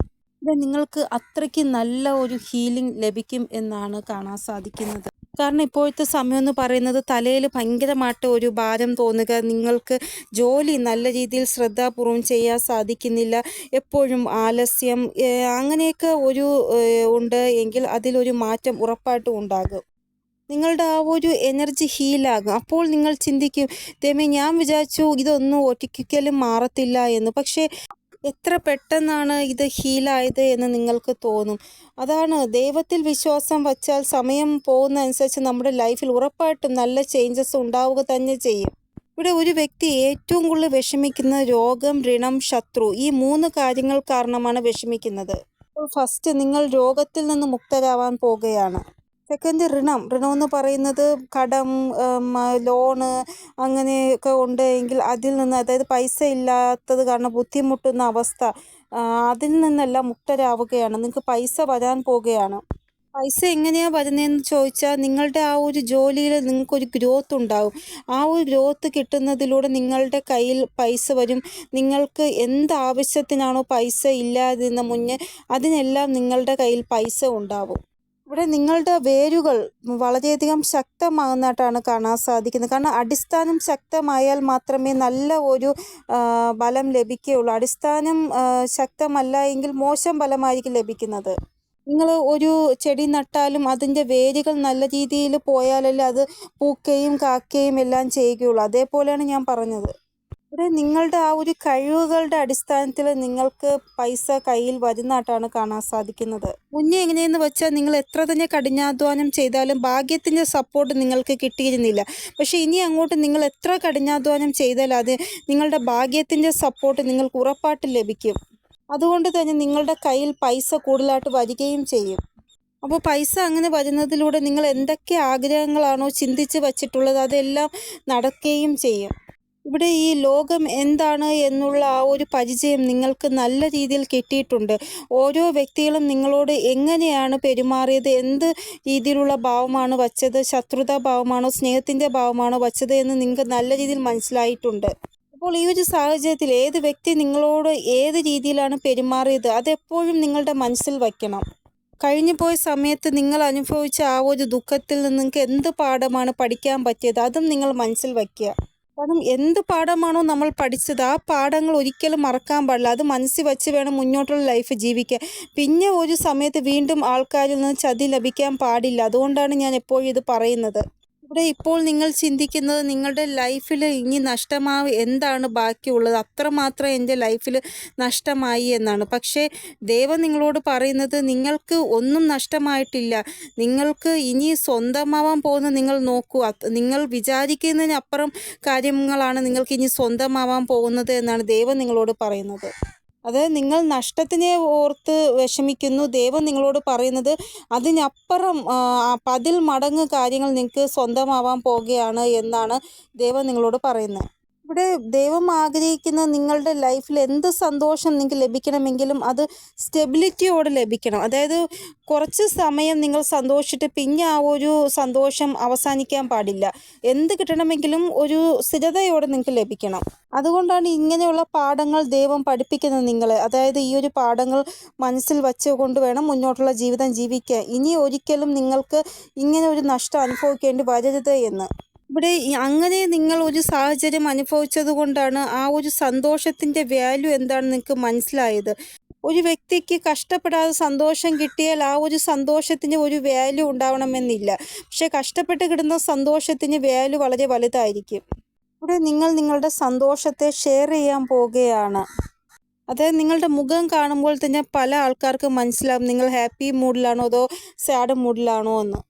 ഇവിടെ നിങ്ങൾക്ക് അത്രയ്ക്ക് നല്ല ഒരു ഹീലിംഗ് ലഭിക്കും എന്നാണ് കാണാൻ സാധിക്കുന്നത്. കാരണം ഇപ്പോഴത്തെ സമയം എന്ന് പറയുന്നത് തലയിൽ ഭയങ്കരമായിട്ട് ഒരു ഭാരം തോന്നുക. നിങ്ങൾക്ക് ജോലി നല്ല രീതിയിൽ ശ്രദ്ധാപൂർവം ചെയ്യാൻ സാധിക്കുന്നില്ല. എപ്പോഴും ആലസ്യം അങ്ങനെയൊക്കെ ഒരു ഉണ്ട് എങ്കിൽ അതിലൊരു മാറ്റം ഉറപ്പായിട്ടും ഉണ്ടാകും. നിങ്ങളുടെ ആ ഒരു എനർജി ഹീലാകും അപ്പോൾ നിങ്ങൾ ചിന്തിക്കും ദൈവമേ ഞാൻ വിചാരിച്ചു ഇതൊന്നും ഒറ്റയ്ക്കലും മാറത്തില്ല എന്ന്. പക്ഷേ എത്ര പെട്ടെന്നാണ് ഇത് ഹീലായത് എന്ന് നിങ്ങൾക്ക് തോന്നും? അതാണ് ദൈവത്തിൽ വിശ്വാസം വച്ചാൽ സമയം പോകുന്ന അനുസരിച്ച് നമ്മുടെ ലൈഫിൽ ഉറപ്പായിട്ടും നല്ല ചേഞ്ചസ് ഉണ്ടാവുക തന്നെ ചെയ്യും. ഇവിടെ ഒരു വ്യക്തി ഏറ്റവും കൂടുതൽ വിഷമിക്കുന്ന രോഗം ഋണം ശത്രു ഈ മൂന്ന് കാര്യങ്ങൾ കാരണമാണ് വിഷമിക്കുന്നത്. ഫസ്റ്റ് നിങ്ങൾ രോഗത്തിൽ നിന്ന് മുക്തരാവാൻ പോകുകയാണ്. സെക്കൻഡ് ഋണം. ഋണം എന്ന് പറയുന്നത് കടം ലോണ് അങ്ങനെയൊക്കെ ഉണ്ട് എങ്കിൽ അതിൽ നിന്ന് അതായത് പൈസ ഇല്ലാത്തത് കാരണം ബുദ്ധിമുട്ടുന്ന അവസ്ഥ അതിൽ നിന്നെല്ലാം മുക്തരാവുകയാണ്. നിങ്ങൾക്ക് പൈസ വരാൻ പോവുകയാണ് പൈസ എങ്ങനെയാണ് വരുന്നതെന്ന് ചോദിച്ചാൽ നിങ്ങളുടെ ആ ഒരു ജോലിയിൽ നിങ്ങൾക്കൊരു ഗ്രോത്ത് ഉണ്ടാവും. ആ ഒരു ഗ്രോത്ത് കിട്ടുന്നതിലൂടെ നിങ്ങളുടെ കയ്യിൽ പൈസ വരും. നിങ്ങൾക്ക് എന്ത് ആവശ്യത്തിനാണോ പൈസ ഇല്ലാതിരുന്ന മുന്നേ അതിനെല്ലാം നിങ്ങളുടെ കയ്യിൽ പൈസ ഉണ്ടാവും. ഇവിടെ നിങ്ങളുടെ വേരുകൾ വളരെയധികം ശക്തമാകുന്നതായിട്ടാണ് കാണാൻ സാധിക്കുന്നത്. കാരണം അടിസ്ഥാനം ശക്തമായാൽ മാത്രമേ നല്ല ഒരു ബലം ലഭിക്കുകയുള്ളൂ. അടിസ്ഥാനം ശക്തമല്ല എങ്കിൽ മോശം ഫലമായിരിക്കും ലഭിക്കുന്നത്. നിങ്ങൾ ഒരു ചെടി നട്ടാലും അതിന്റെ വേരുകൾ നല്ല രീതിയിൽ പോയാലല്ലേ അത് പൂക്കുകയും കാക്കുകയും എല്ലാം ചെയ്യുകയുള്ളൂ. അതേപോലെയാണ് ഞാൻ പറഞ്ഞത്. ഇവിടെ നിങ്ങളുടെ ആ ഒരു കഴിവുകളുടെ അടിസ്ഥാനത്തിൽ നിങ്ങൾക്ക് പൈസ കയ്യിൽ വരുന്നതായിട്ടാണ് കാണാൻ സാധിക്കുന്നത്. മുന്നേ എങ്ങനെയെന്ന് വെച്ചാൽ നിങ്ങൾ എത്ര തന്നെ കഠിനാധ്വാനം ചെയ്താലും ഭാഗ്യത്തിന്റെ സപ്പോർട്ട് നിങ്ങൾക്ക് കിട്ടിയിരുന്നില്ല. പക്ഷേ ഇനി അങ്ങോട്ട് നിങ്ങൾ എത്ര കഠിനാധ്വാനം ചെയ്താലും അത് നിങ്ങളുടെ ഭാഗ്യത്തിന്റെ സപ്പോർട്ട് നിങ്ങൾക്ക് ഉറപ്പായിട്ട് ലഭിക്കും. അതുകൊണ്ട് തന്നെ നിങ്ങളുടെ കയ്യിൽ പൈസ കൂടുതലായിട്ട് വരികയും ചെയ്യും. അപ്പോൾ പൈസ അങ്ങനെ വരുന്നതിലൂടെ നിങ്ങൾ എന്തൊക്കെ ആഗ്രഹങ്ങളാണോ ചിന്തിച്ച് വച്ചിട്ടുള്ളത് അതെല്ലാം നടക്കുകയും ചെയ്യും. ഇവിടെ ഈ ലോകം എന്താണ് എന്നുള്ള ആ ഒരു പരിചയം നിങ്ങൾക്ക് നല്ല രീതിയിൽ കിട്ടിയിട്ടുണ്ട്. ഓരോ വ്യക്തികളും നിങ്ങളോട് എങ്ങനെയാണ് പെരുമാറിയത്? എന്ത് രീതിയിലുള്ള ഭാവമാണ് വച്ചത്? ശത്രുതാ ഭാവമാണോ? സ്നേഹത്തിന്റെ ഭാവമാണോ വച്ചത് എന്ന് നിങ്ങൾക്ക് നല്ല രീതിയിൽ മനസ്സിലായിട്ടുണ്ട്. അപ്പോൾ ഈ ഒരു സാഹചര്യത്തിൽ ഏത് വ്യക്തി നിങ്ങളോട് ഏത് രീതിയിലാണ് പെരുമാറിയത്? അതെപ്പോഴും നിങ്ങളുടെ മനസ്സിൽ വയ്ക്കണം. കഴിഞ്ഞു പോയ സമയത്ത് നിങ്ങൾ അനുഭവിച്ച ആ ഒരു ദുഃഖത്തിൽ നിന്ന് നിങ്ങൾക്ക് എന്ത് പാഠമാണ് പഠിക്കാൻ പറ്റിയത്? അതും നിങ്ങൾ മനസ്സിൽ വയ്ക്കുക. കാരണം എന്ത് പാഠമാണോ നമ്മൾ പഠിച്ചത് ആ പാഠങ്ങൾ ഒരിക്കലും മറക്കാൻ പാടില്ല. അത് മനസ്സിൽ വെച്ച് വേണം മുന്നോട്ടുള്ള ലൈഫ് ജീവിക്കാൻ. പിന്നെ ഒരു സമയത്ത് വീണ്ടും ആൾക്കാരിൽ നിന്ന് ചതി ലഭിക്കാൻ പാടില്ല. അതുകൊണ്ടാണ് ഞാൻ എപ്പോഴും ഇത് പറയുന്നത്. ഇവിടെ ഇപ്പോൾ നിങ്ങൾ ചിന്തിക്കുന്നത് നിങ്ങളുടെ ലൈഫിൽ ഇനി നഷ്ടമാവ് എന്താണ് ബാക്കിയുള്ളത്? അത്രമാത്രം എന്റെ ലൈഫിൽ നഷ്ടമായി എന്നാണ്. പക്ഷേ ദൈവം നിങ്ങളോട് പറയുന്നത് നിങ്ങൾക്ക് ഒന്നും നഷ്ടമായിട്ടില്ല. നിങ്ങൾക്ക് ഇനി സ്വന്തമാവാൻ പോകുന്ന നിങ്ങൾ നോക്കൂ. നിങ്ങൾ വിചാരിക്കുന്നതിനപ്പുറം കാര്യങ്ങളാണ് നിങ്ങൾക്ക് ഇനി സ്വന്തമാവാൻ പോകുന്നത് എന്നാണ് ദൈവം നിങ്ങളോട് പറയുന്നത്. അത് നിങ്ങൾ നഷ്ടത്തിനെ ഓർത്ത് വിഷമിക്കുന്നു. ദൈവം നിങ്ങളോട് പറയുന്നത് അതിനപ്പുറം പതിൽ മടങ്ങ് കാര്യങ്ങൾ നിങ്ങൾക്ക് സ്വന്തമാവാൻ പോകുകയാണ് എന്നാണ് ദൈവം നിങ്ങളോട് പറയുന്നത്. ഇവിടെ ദൈവം ആഗ്രഹിക്കുന്ന നിങ്ങളുടെ ലൈഫിൽ എന്ത് സന്തോഷം നിങ്ങൾക്ക് ലഭിക്കണമെങ്കിലും അത് സ്റ്റെബിലിറ്റിയോടെ ലഭിക്കണം. അതായത് കുറച്ച് സമയം നിങ്ങൾ സന്തോഷിച്ചിട്ട് പിന്നെ ആ ഒരു സന്തോഷം അവസാനിക്കാൻ പാടില്ല. എന്ത് കിട്ടണമെങ്കിലും ഒരു സ്ഥിരതയോടെ നിങ്ങൾക്ക് ലഭിക്കണം. അതുകൊണ്ടാണ് ഇങ്ങനെയുള്ള പാഠങ്ങൾ ദൈവം പഠിപ്പിക്കുന്നത് നിങ്ങളെ. അതായത് ഈ ഒരു പാഠങ്ങൾ മനസ്സിൽ വെച്ചുകൊണ്ട് വേണം മുന്നോട്ടുള്ള ജീവിതം ജീവിക്കാൻ. ഇനി ഒരിക്കലും നിങ്ങൾക്ക് ഇങ്ങനെ ഒരു നഷ്ടം അനുഭവിക്കേണ്ടി വരരുത് എന്ന്. ഇവിടെ അങ്ങനെ നിങ്ങൾ ഒരു സാഹചര്യം അനുഭവിച്ചത് കൊണ്ടാണ് ആ ഒരു സന്തോഷത്തിന്റെ വാല്യൂ എന്താണ് നിങ്ങൾക്ക് മനസ്സിലായത്. ഒരു വ്യക്തിക്ക് കഷ്ടപ്പെടാതെ സന്തോഷം കിട്ടിയാൽ ആ ഒരു സന്തോഷത്തിന് ഒരു വാല്യൂ ഉണ്ടാവണമെന്നില്ല. പക്ഷെ കഷ്ടപ്പെട്ട് കിട്ടുന്ന സന്തോഷത്തിന് വാല്യൂ വളരെ വലുതായിരിക്കും. ഇവിടെ നിങ്ങൾ നിങ്ങളുടെ സന്തോഷത്തെ ഷെയർ ചെയ്യാൻ പോവുകയാണ്. അതായത് നിങ്ങളുടെ മുഖം കാണുമ്പോൾ തന്നെ പല ആൾക്കാർക്കും മനസ്സിലാവും. നിങ്ങൾ ഹാപ്പി മൂഡിലാണോ അതോ സാഡ് മൂഡിലാണോ എന്ന്.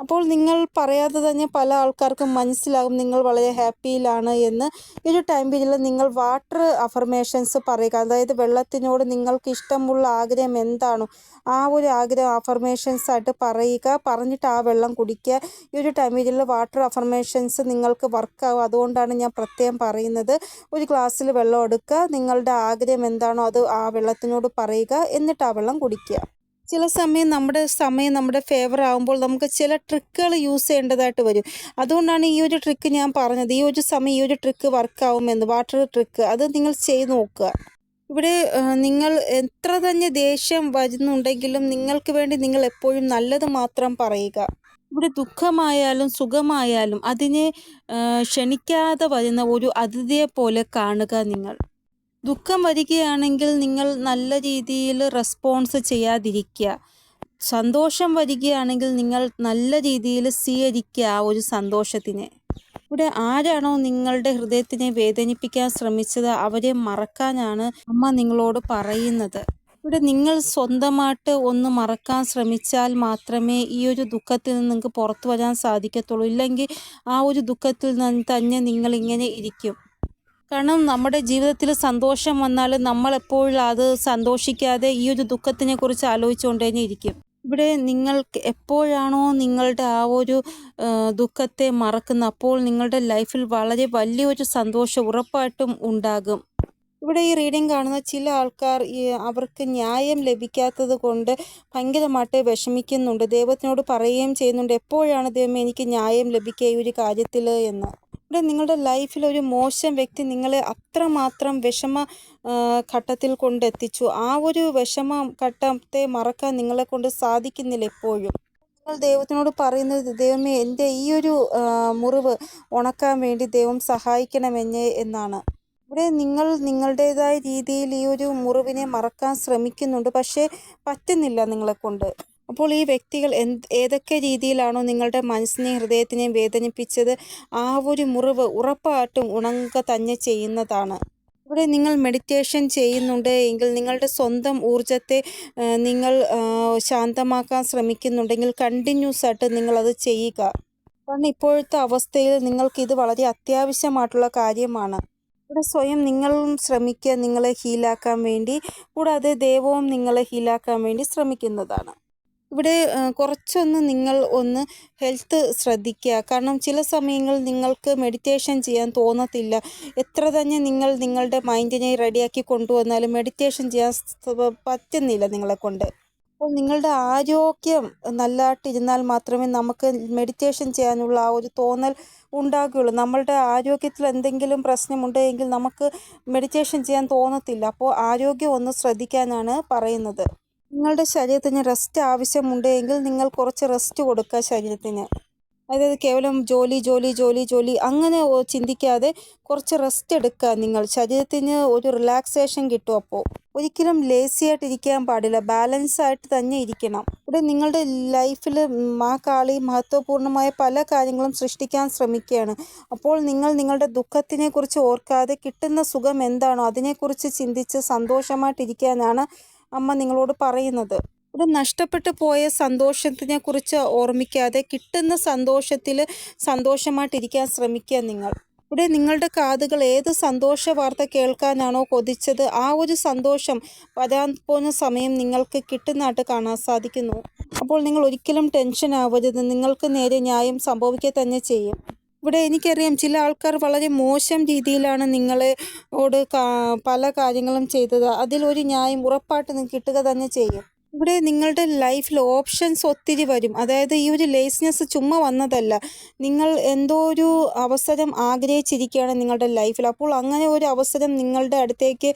അപ്പോൾ നിങ്ങൾ പറയാതെ തന്നെ പല ആൾക്കാർക്കും മനസ്സിലാകും നിങ്ങൾ വളരെ ഹാപ്പിയിലാണ് എന്ന്. ഈ ഒരു ടൈം പീരീഡിൽ നിങ്ങൾ വാട്ടർ അഫർമേഷൻസ് പറയുക. അതായത് വെള്ളത്തിനോട് നിങ്ങൾക്ക് ഇഷ്ടമുള്ള ആഗ്രഹം എന്താണോ? ആ ഒരു ആഗ്രഹം അഫർമേഷൻസ് ആയിട്ട് പറയുക. പറഞ്ഞിട്ട് ആ വെള്ളം കുടിക്കുക. ഈ ഒരു ടൈം പീരീഡിൽ വാട്ടർ അഫർമേഷൻസ് നിങ്ങൾക്ക് വർക്കാവും അതുകൊണ്ടാണ് ഞാൻ പ്രത്യേകം പറയുന്നത്. ഒരു ഗ്ലാസ്സിൽ വെള്ളം എടുക്കുക. നിങ്ങളുടെ ആഗ്രഹം എന്താണോ അത് ആ വെള്ളത്തിനോട് പറയുക. എന്നിട്ട് ആ വെള്ളം കുടിക്കുക. ചില സമയം നമ്മുടെ സമയം നമ്മുടെ ഫേവർ ആകുമ്പോൾ നമുക്ക് ചില ട്രിക്കുകൾ യൂസ് ചെയ്യേണ്ടതായിട്ട് വരും. അതുകൊണ്ടാണ് ഈ ഒരു ട്രിക്ക് ഞാൻ പറഞ്ഞത്. ഈ ഒരു സമയം ഈ ഒരു ട്രിക്ക് വർക്കാവുമെന്ന് വാട്ടർ ട്രിക്ക് അത് നിങ്ങൾ ചെയ്ത് നോക്കുക. ഇവിടെ നിങ്ങൾ എത്ര തന്നെ ദേഷ്യം വരുന്നുണ്ടെങ്കിലും നിങ്ങൾക്ക് വേണ്ടി നിങ്ങൾ എപ്പോഴും നല്ലത് മാത്രം പറയുക. ഇവിടെ ദുഃഖമായാലും സുഖമായാലും അതിനെ ക്ഷണിക്കാതെ വരുന്ന ഒരു അതിഥിയെ പോലെ കാണുക നിങ്ങൾ. ദുഃഖം വരികയാണെങ്കിൽ നിങ്ങൾ നല്ല രീതിയിൽ റെസ്പോൺസ് ചെയ്യാതിരിക്കുക. സന്തോഷം വരികയാണെങ്കിൽ നിങ്ങൾ നല്ല രീതിയിൽ സ്വീകരിക്കുക ആ ഒരു സന്തോഷത്തിനെ. ഇവിടെ ആരാണോ നിങ്ങളുടെ ഹൃദയത്തിനെ വേദനിപ്പിക്കാൻ ശ്രമിച്ചത് അവരെ മറക്കാനാണ് അമ്മ നിങ്ങളോട് പറയുന്നത്. ഇവിടെ നിങ്ങൾ സ്വന്തമായിട്ട് ഒന്ന് മറക്കാൻ ശ്രമിച്ചാൽ മാത്രമേ ഈ ഒരു ദുഃഖത്തിൽ നിന്ന് നിങ്ങൾക്ക് പുറത്തു വരാൻ സാധിക്കത്തുള്ളൂ. ഇല്ലെങ്കിൽ ആ ഒരു ദുഃഖത്തിൽ നിന്ന് തന്നെ നിങ്ങൾ ഇങ്ങനെ ഇരിക്കും. കാരണം നമ്മുടെ ജീവിതത്തിൽ സന്തോഷം വന്നാൽ നമ്മളെപ്പോഴും അത് സന്തോഷിക്കാതെ ഈ ഒരു ദുഃഖത്തിനെ കുറിച്ച് ആലോചിച്ചുകൊണ്ട് ഇരിക്കും. ഇവിടെ നിങ്ങൾക്ക് എപ്പോഴാണോ നിങ്ങളുടെ ആ ഒരു ദുഃഖത്തെ മറക്കുന്ന അപ്പോൾ നിങ്ങളുടെ ലൈഫിൽ വളരെ വലിയൊരു സന്തോഷം ഉറപ്പായിട്ടും ഉണ്ടാകും. ഇവിടെ ഈ റീഡിംഗ് കാണുന്ന ചില ആൾക്കാർ അവർക്ക് ന്യായം ലഭിക്കാത്തത് കൊണ്ട് ഭയങ്കരമായിട്ട് വിഷമിക്കുന്നുണ്ട്. ദൈവത്തിനോട് പറയുകയും ചെയ്യുന്നുണ്ട് എപ്പോഴാണ് ദൈവം എനിക്ക് ന്യായം ലഭിക്കുക ഈ ഒരു കാര്യത്തിൽ? എന്ന്. ഇവിടെ നിങ്ങളുടെ ലൈഫിൽ ഒരു മോശം വ്യക്തി നിങ്ങളെ അത്രമാത്രം വിഷമ ഘട്ടത്തിൽ കൊണ്ടെത്തിച്ചു ആ ഒരു വിഷമ ഘട്ടത്തെ മറക്കാൻ നിങ്ങളെ കൊണ്ട് സാധിക്കുന്നില്ല എപ്പോഴും. നിങ്ങൾ ദൈവത്തിനോട് പറയുന്നത് ദൈവമേ എന്റെ ഈ ഒരു മുറിവ് ഉണക്കാൻ വേണ്ടി ദൈവം സഹായിക്കണമെന്നെ എന്നാണ്. ഇവിടെ നിങ്ങൾ നിങ്ങളുടേതായ രീതിയിൽ ഈ ഒരു മുറിവിനെ മറക്കാൻ ശ്രമിക്കുന്നുണ്ട് പക്ഷേ പറ്റുന്നില്ല നിങ്ങളെ കൊണ്ട്. അപ്പോൾ ഈ വ്യക്തികൾ എന്ത് ഏതൊക്കെ രീതിയിലാണോ നിങ്ങളുടെ മനസ്സിനെയും ഹൃദയത്തിനെയും വേദനിപ്പിച്ചത് ആ ഒരു മുറിവ് ഉറപ്പായിട്ടും ഉണങ്ങുക തന്നെ ചെയ്യുന്നതാണ്. ഇവിടെ നിങ്ങൾ മെഡിറ്റേഷൻ ചെയ്യുന്നുണ്ട് എങ്കിൽ നിങ്ങളുടെ സ്വന്തം ഊർജത്തെ നിങ്ങൾ ശാന്തമാക്കാൻ ശ്രമിക്കുന്നുണ്ടെങ്കിൽ കണ്ടിന്യൂസ് ആയിട്ട് നിങ്ങളത് ചെയ്യുക. കാരണം ഇപ്പോഴത്തെ അവസ്ഥയിൽ നിങ്ങൾക്ക് ഇത് വളരെ അത്യാവശ്യമായിട്ടുള്ള കാര്യമാണ്. ഇവിടെ സ്വയം നിങ്ങളും ശ്രമിക്കുക നിങ്ങളെ ഹീലാക്കാൻ വേണ്ടി. കൂടാതെ ദൈവവും നിങ്ങളെ ഹീലാക്കാൻ വേണ്ടി ശ്രമിക്കുന്നതാണ്. ഇവിടെ കുറച്ചൊന്ന് നിങ്ങൾ ഒന്ന് ഹെൽത്ത് ശ്രദ്ധിക്കുക. കാരണം ചില സമയങ്ങളിൽ നിങ്ങൾക്ക് മെഡിറ്റേഷൻ ചെയ്യാൻ തോന്നത്തില്ല. എത്ര തന്നെ നിങ്ങൾ നിങ്ങളുടെ മൈൻഡിനെ റെഡിയാക്കി കൊണ്ടുവന്നാലും മെഡിറ്റേഷൻ ചെയ്യാൻ പറ്റുന്നില്ല നിങ്ങളെ കൊണ്ട്. അപ്പോൾ നിങ്ങളുടെ ആരോഗ്യം നല്ലതായിട്ടിരുന്നാൽ മാത്രമേ നമുക്ക് മെഡിറ്റേഷൻ ചെയ്യാനുള്ള ആ ഒരു തോന്നൽ ഉണ്ടാകുകയുള്ളൂ. നമ്മളുടെ ആരോഗ്യത്തിൽ എന്തെങ്കിലും പ്രശ്നമുണ്ടെങ്കിൽ നമുക്ക് മെഡിറ്റേഷൻ ചെയ്യാൻ തോന്നത്തില്ല. അപ്പോൾ ആരോഗ്യം ഒന്ന് ശ്രദ്ധിക്കാനാണ് പറയുന്നത്. നിങ്ങളുടെ ശരീരത്തിന് റെസ്റ്റ് ആവശ്യമുണ്ട് എങ്കിൽ നിങ്ങൾ കുറച്ച് റെസ്റ്റ് കൊടുക്കുക ശരീരത്തിന്. അതായത് കേവലം ജോലി ജോലി ജോലി ജോലി അങ്ങനെ ചിന്തിക്കാതെ കുറച്ച് റെസ്റ്റ് എടുക്കുക നിങ്ങൾ. ശരീരത്തിന് ഒരു റിലാക്സേഷൻ കിട്ടും അപ്പോൾ. ഒരിക്കലും ലേസി ആയിട്ട് ഇരിക്കാൻ പാടില്ല. ബാലൻസ് ആയിട്ട് തന്നെ ഇരിക്കണം. ഇവിടെ നിങ്ങളുടെ ലൈഫിൽ ആ കാളി മഹത്വപൂർണമായ പല കാര്യങ്ങളും സൃഷ്ടിക്കാൻ ശ്രമിക്കുകയാണ്. അപ്പോൾ നിങ്ങൾ നിങ്ങളുടെ ദുഃഖത്തിനെ കുറിച്ച് ഓർക്കാതെ കിട്ടുന്ന സുഖം എന്താണോ അതിനെക്കുറിച്ച് ചിന്തിച്ച് സന്തോഷമായിട്ടിരിക്കാനാണ് അമ്മ നിങ്ങളോട് പറയുന്നത്. ഇവിടെ നഷ്ടപ്പെട്ടു പോയ സന്തോഷത്തിനെ കുറിച്ച് ഓർമ്മിക്കാതെ കിട്ടുന്ന സന്തോഷത്തിൽ സന്തോഷമായിട്ടിരിക്കാൻ ശ്രമിക്കുക നിങ്ങൾ. ഇവിടെ നിങ്ങളുടെ കാതുകൾ ഏത് സന്തോഷ വാർത്ത കേൾക്കാനാണോ കൊതിച്ചത് ആ ഒരു സന്തോഷം വരാൻ പോകുന്ന സമയം നിങ്ങൾക്ക് കിട്ടുന്നതായിട്ട് കാണാൻ സാധിക്കുന്നു. അപ്പോൾ നിങ്ങൾ ഒരിക്കലും ടെൻഷൻ ആവരുത് നിങ്ങൾക്ക് നേരെ ന്യായം സംഭവിക്കുക തന്നെ ചെയ്യും. ഇവിടെ എനിക്കറിയാം ചില ആൾക്കാർ വളരെ മോശം രീതിയിലാണ് നിങ്ങളോട് പല കാര്യങ്ങളും ചെയ്തത്. അതിലൊരു ന്യായം ഉറപ്പായിട്ട് കിട്ടുക തന്നെ ചെയ്യും. ഇവിടെ നിങ്ങളുടെ ലൈഫിൽ ഓപ്ഷൻസ് ഒത്തിരി വരും. അതായത് ഈ ഒരു ലേസ്നെസ് ചുമ്മാ വന്നതല്ല. നിങ്ങൾ എന്തോ ഒരു അവസരം ആഗ്രഹിച്ചിരിക്കുകയാണ് നിങ്ങളുടെ ലൈഫിൽ. അപ്പോൾ അങ്ങനെ ഒരു അവസരം നിങ്ങളുടെ അടുത്തേക്ക്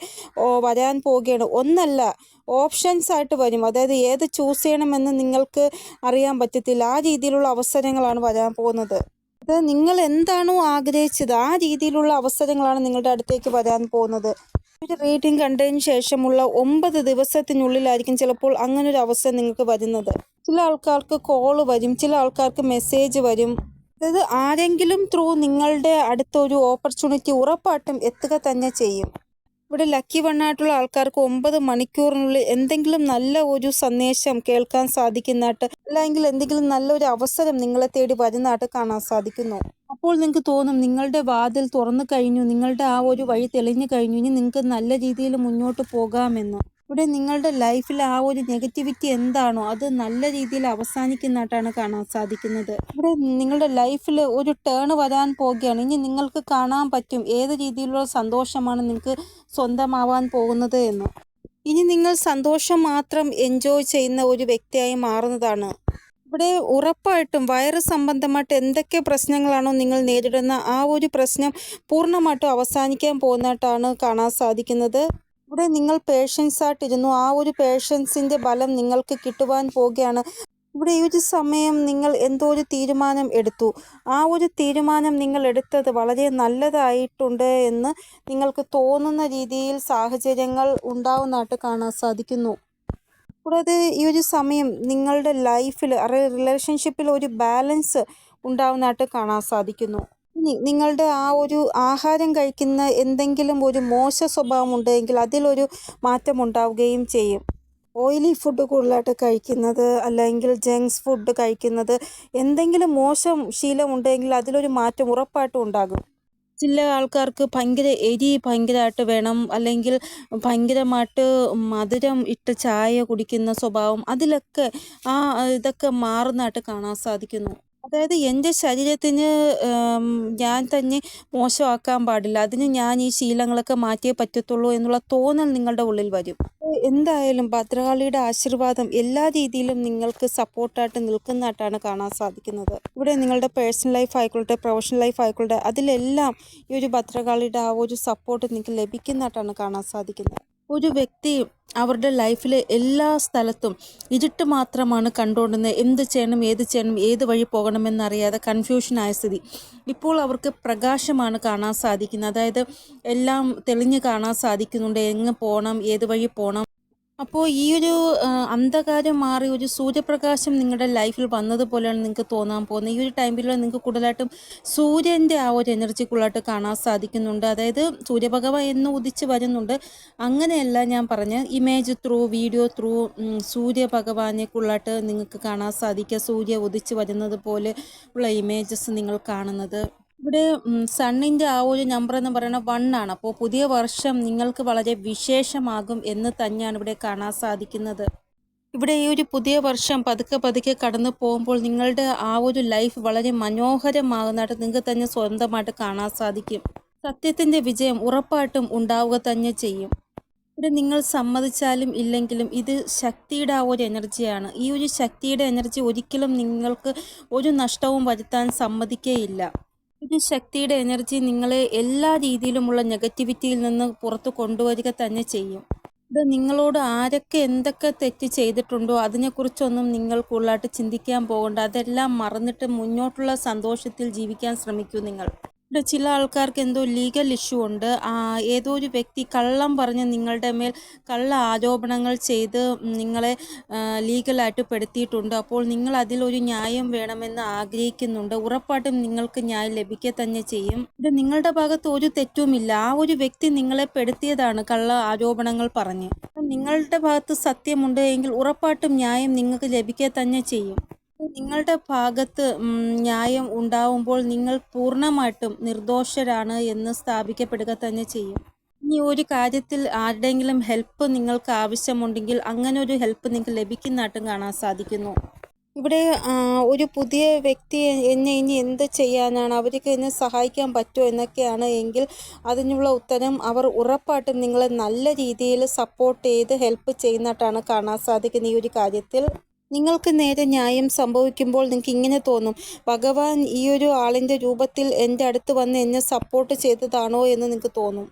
വരാൻ പോവുകയാണ്. ഒന്നല്ല ഓപ്ഷൻസ് ആയിട്ട് വരും. അതായത് ഏത് ചൂസ് ചെയ്യണമെന്ന് നിങ്ങൾക്ക് അറിയാൻ പറ്റത്തില്ല. ആ രീതിയിലുള്ള അവസരങ്ങളാണ് വരാൻ പോകുന്നത്. അത് നിങ്ങൾ എന്താണോ ആഗ്രഹിച്ചത് ആ രീതിയിലുള്ള അവസരങ്ങളാണ് നിങ്ങളുടെ അടുത്തേക്ക് വരാൻ പോകുന്നത്. ഒരു റീഡിംഗ് കണ്ടതിന് ശേഷമുള്ള ഒമ്പത് ദിവസത്തിനുള്ളിലായിരിക്കും ചിലപ്പോൾ അങ്ങനെ ഒരു അവസരം നിങ്ങൾക്ക് വരുന്നത്. ചില ആൾക്കാർക്ക് കോൾ വരും ചില ആൾക്കാർക്ക് മെസ്സേജ് വരും. അതായത് ആരെങ്കിലും ത്രൂ നിങ്ങളുടെ അടുത്തൊരു ഓപ്പർച്യൂണിറ്റി ഉറപ്പായിട്ടും എത്തുക തന്നെ ചെയ്യും. ഇവിടെ ലക്കി വണ്ണായിട്ടുള്ള ആൾക്കാർക്ക് ഒമ്പത് മണിക്കൂറിനുള്ളിൽ എന്തെങ്കിലും നല്ല ഒരു സന്ദേശം കേൾക്കാൻ സാധിക്കുന്നതായിട്ട് അല്ലെങ്കിൽ എന്തെങ്കിലും നല്ലൊരു അവസരം നിങ്ങളെ തേടി വരുന്നതായിട്ട് കാണാൻ സാധിക്കുന്നു. അപ്പോൾ നിങ്ങൾക്ക് തോന്നും നിങ്ങളുടെ വാതിൽ തുറന്നു കഴിഞ്ഞു നിങ്ങളുടെ ആ ഒരു വഴി തെളിഞ്ഞു കഴിഞ്ഞു ഇനി നിങ്ങൾക്ക് നല്ല രീതിയിൽ മുന്നോട്ട് പോകാമെന്ന്. ഇവിടെ നിങ്ങളുടെ ലൈഫിൽ ആ ഒരു നെഗറ്റിവിറ്റി എന്താണോ അത് നല്ല രീതിയിൽ അവസാനിക്കുന്നതായിട്ടാണ് കാണാൻ സാധിക്കുന്നത്. ഇവിടെ നിങ്ങളുടെ ലൈഫിൽ ഒരു ടേൺ വരാൻ പോവുകയാണ്. ഇനി നിങ്ങൾക്ക് കാണാൻ പറ്റും ഏത് രീതിയിലുള്ള സന്തോഷമാണ് നിങ്ങൾക്ക് സ്വന്തമാവാൻ പോകുന്നത് എന്ന്. ഇനി നിങ്ങൾ സന്തോഷം മാത്രം എൻജോയ് ചെയ്യുന്ന ഒരു വ്യക്തിയായി മാറുന്നതാണ്. ഇവിടെ ഉറപ്പായിട്ടും വയറ് സംബന്ധമായിട്ട് എന്തൊക്കെ പ്രശ്നങ്ങളാണോ നിങ്ങൾ നേരിടുന്ന ആ ഒരു പ്രശ്നം പൂർണമായിട്ടും അവസാനിക്കാൻ പോകുന്നതായിട്ടാണ് കാണാൻ സാധിക്കുന്നത്. ഇവിടെ നിങ്ങൾ പേഷ്യൻസ് ആയിട്ടിരുന്നു. ആ ഒരു പേഷ്യൻസിന്റെ ബലം നിങ്ങൾക്ക് കിട്ടുവാൻ പോവുകയാണ്. ഇവിടെ ഈ ഒരു സമയം നിങ്ങൾ എന്തോ ഒരു തീരുമാനം എടുത്തു. ആ ഒരു തീരുമാനം നിങ്ങൾ എടുത്തത് വളരെ നല്ലതായിട്ടുണ്ട് എന്ന് നിങ്ങൾക്ക് തോന്നുന്ന രീതിയിൽ സാഹചര്യങ്ങൾ ഉണ്ടാവുന്നതായിട്ട് കാണാൻ സാധിക്കുന്നു. കൂടാതെ ഈ ഒരു സമയം നിങ്ങളുടെ ലൈഫിൽ റിലേഷൻഷിപ്പിൽ ഒരു ബാലൻസ് ഉണ്ടാവുന്നതായിട്ട് കാണാൻ സാധിക്കുന്നു. നിങ്ങളുടെ ആ ഒരു ആഹാരം കഴിക്കുന്ന എന്തെങ്കിലും ഒരു മോശ സ്വഭാവം ഉണ്ടെങ്കിൽ അതിലൊരു മാറ്റം ഉണ്ടാവുകയും ചെയ്യും. ഓയിലി ഫുഡ് കൂടുതലായിട്ട് കഴിക്കുന്നത് അല്ലെങ്കിൽ ജങ്ക്സ് ഫുഡ് കഴിക്കുന്നത് എന്തെങ്കിലും മോശം ശീലം ഉണ്ടെങ്കിൽ അതിലൊരു മാറ്റം ഉറപ്പായിട്ടും ഉണ്ടാകും. ചില ആൾക്കാർക്ക് ഭയങ്കര എരി ഭയങ്കരമായിട്ട് വേണം അല്ലെങ്കിൽ ഭയങ്കരമായിട്ട് മധുരം ഇട്ട് ചായ കുടിക്കുന്ന സ്വഭാവം അതിലൊക്കെ ആ ഇതൊക്കെ മാറുന്നതായിട്ട് കാണാൻ സാധിക്കുന്നു. അതായത് എന്റെ ശരീരത്തിന് ഞാൻ തന്നെ മോശമാക്കാൻ പാടില്ല. അതിന് ഞാൻ ഈ ശീലങ്ങളൊക്കെ മാറ്റിയേ പറ്റത്തുള്ളൂ എന്നുള്ള തോന്നൽ നിങ്ങളുടെ ഉള്ളിൽ വരും. എന്തായാലും ഭദ്രകാളിയുടെ ആശീർവാദം എല്ലാ രീതിയിലും നിങ്ങൾക്ക് സപ്പോർട്ടായിട്ട് നിൽക്കുന്നതായിട്ടാണ് കാണാൻ സാധിക്കുന്നത്. ഇവിടെ നിങ്ങളുടെ പേഴ്സണൽ ലൈഫ് ആയിക്കോട്ടെ പ്രൊഫഷണൽ ലൈഫ് ആയിക്കോട്ടെ അതിലെല്ലാം ഈ ഒരു ഭദ്രകാളിയുടെ ആ ഒരു സപ്പോർട്ട് നിങ്ങൾക്ക് ലഭിക്കുന്നതായിട്ടാണ് കാണാൻ സാധിക്കുന്നത്. ഒരു വ്യക്തി അവരുടെ ലൈഫിലെ എല്ലാ സ്ഥലത്തും ഇരുട്ട് മാത്രമാണ് കണ്ടുകൊണ്ടുന്നത് എന്ത് ചെയ്യണം ഏത് ചെയ്യണം ഏത് വഴി പോകണമെന്നറിയാതെ കൺഫ്യൂഷനായ സ്ഥിതി. ഇപ്പോൾ അവർക്ക് പ്രകാശമാണ് കാണാൻ സാധിക്കുന്നത്. അതായത് എല്ലാം തെളിഞ്ഞ് കാണാൻ സാധിക്കുന്നുണ്ട്. എങ്ങ് പോകണം ഏത് വഴി പോകണം അപ്പോൾ ഈ ഒരു അന്ധകാരം മാറി ഒരു സൂര്യപ്രകാശം നിങ്ങളുടെ ലൈഫിൽ വന്നതുപോലെയാണ് നിങ്ങൾക്ക് തോന്നാൻ പോകുന്നത്. ഈ ഒരു ടൈമിൽ നിങ്ങൾക്ക് കൂടുതലായിട്ടും സൂര്യന്റെ ആ ഒരു എനർജി കൂടുതലായിട്ട് കാണാൻ സാധിക്കുന്നുണ്ട്. അതായത് സൂര്യഭഗവാൻ എന്ന് ഉദിച്ച് വരുന്നുണ്ട്. അങ്ങനെയല്ല ഞാൻ പറഞ്ഞ ഇമേജ് ത്രൂ വീഡിയോ ത്രൂ സൂര്യഭഗവാനെ കൂടുതലായിട്ട് നിങ്ങൾക്ക് കാണാൻ സാധിക്കുക. സൂര്യ ഉദിച്ച് വരുന്നത് പോലെ ഉള്ള ഇമേജസ് നിങ്ങൾ കാണുന്നത്. ഇവിടെ സണ്ണിന്റെ ആ ഒരു നമ്പർ എന്ന് പറയുന്നത് വൺ ആണ്. അപ്പോൾ പുതിയ വർഷം നിങ്ങൾക്ക് വളരെ വിശേഷമാകും എന്ന് തന്നെയാണ് ഇവിടെ കാണാൻ സാധിക്കുന്നത്. ഇവിടെ ഈ ഒരു പുതിയ വർഷം പതുക്കെ പതുക്കെ കടന്നു പോകുമ്പോൾ നിങ്ങളുടെ ആ ഒരു ലൈഫ് വളരെ മനോഹരമാകുന്നതായിട്ട് നിങ്ങൾക്ക് തന്നെ സ്വന്തമായിട്ട് കാണാൻ സാധിക്കും. സത്യത്തിന്റെ വിജയം ഉറപ്പായിട്ടും ഉണ്ടാവുക തന്നെ ചെയ്യും. ഇവിടെ നിങ്ങൾ സമ്മതിച്ചാലും ഇല്ലെങ്കിലും ഇത് ശക്തിയുടെ ആ ഒരു എനർജിയാണ് ഈ ഒരു ശക്തിയുടെ എനർജി ഒരിക്കലും നിങ്ങൾക്ക് ഒരു നഷ്ടവും വരുത്താൻ സമ്മതിക്കുകയില്ല ഒരു ശക്തിയുടെ എനർജി നിങ്ങളെ എല്ലാ രീതിയിലുമുള്ള നെഗറ്റിവിറ്റിയിൽ നിന്ന് പുറത്ത് കൊണ്ടുവരിക തന്നെ ചെയ്യും. ഇത് നിങ്ങളോട് ആരൊക്കെ എന്തൊക്കെ തെറ്റ് ചെയ്തിട്ടുണ്ടോ അതിനെക്കുറിച്ചൊന്നും നിങ്ങൾ കൂടുതലായിട്ട് ചിന്തിക്കാൻ പോകണ്ട. അതെല്ലാം മറന്നിട്ട് മുന്നോട്ടുള്ള സന്തോഷത്തിൽ ജീവിക്കാൻ ശ്രമിക്കൂ നിങ്ങൾ. ഇവിടെ ചില ആൾക്കാർക്ക് എന്തോ ലീഗൽ ഇഷ്യൂ ഉണ്ട്. ഏതോ ഒരു വ്യക്തി കള്ളം പറഞ്ഞ് നിങ്ങളുടെ മേൽ കള്ള ആരോപണങ്ങൾ ചെയ്ത് നിങ്ങളെ ലീഗലായിട്ട് പെടുത്തിയിട്ടുണ്ട്. അപ്പോൾ നിങ്ങൾ അതിലൊരു ന്യായം വേണമെന്ന് ആഗ്രഹിക്കുന്നുണ്ട്. ഉറപ്പായിട്ടും നിങ്ങൾക്ക് ന്യായം ലഭിക്കുക തന്നെ ചെയ്യും. ഇത് നിങ്ങളുടെ ഭാഗത്ത് ഒരു തെറ്റുമില്ല ആ ഒരു വ്യക്തി നിങ്ങളെ പെടുത്തിയതാണ് കള്ള ആരോപണങ്ങൾ പറഞ്ഞ്. നിങ്ങളുടെ ഭാഗത്ത് സത്യമുണ്ട് എങ്കിൽ ഉറപ്പായിട്ടും ന്യായം നിങ്ങൾക്ക് ലഭിക്കുക തന്നെ ചെയ്യും. നിങ്ങളുടെ ഭാഗത്ത് ന്യായം ഉണ്ടാവുമ്പോൾ നിങ്ങൾ പൂർണമായിട്ടും നിർദോഷരാണ് എന്ന് സ്ഥാപിക്കപ്പെടുക തന്നെ ചെയ്യും. ഇനി ഒരു കാര്യത്തിൽ ആരുടെയെങ്കിലും ഹെൽപ്പ് നിങ്ങൾക്ക് ആവശ്യമുണ്ടെങ്കിൽ അങ്ങനെ ഒരു ഹെൽപ്പ് നിങ്ങൾക്ക് ലഭിക്കുന്നതായിട്ടും കാണാൻ സാധിക്കുന്നു. ഇവിടെ ഒരു പുതിയ വ്യക്തി എന്നെ ഇനി എന്ത് ചെയ്യാനാണ്? അവർക്ക് എന്നെ സഹായിക്കാൻ പറ്റുമോ എന്നൊക്കെയാണ് എങ്കിൽ അതിനുള്ള ഉത്തരം അവർ ഉറപ്പായിട്ടും നിങ്ങളെ നല്ല രീതിയിൽ സപ്പോർട്ട് ചെയ്ത് ഹെൽപ്പ് ചെയ്യുന്നതായിട്ടാണ് കാണാൻ സാധിക്കുന്നത് ഈ ഒരു കാര്യത്തിൽ. നിങ്ങൾക്ക് നേരെ ന്യായം സംഭവിക്കുമ്പോൾ നിങ്ങൾക്ക് ഇങ്ങനെ തോന്നും. ഭഗവാൻ ഈ ഒരു ആളിന്റെ രൂപത്തിൽ എന്റെ അടുത്ത് വന്ന് എന്നെ സപ്പോർട്ട് ചെയ്തതാണോ എന്ന് നിങ്ങൾക്ക് തോന്നും.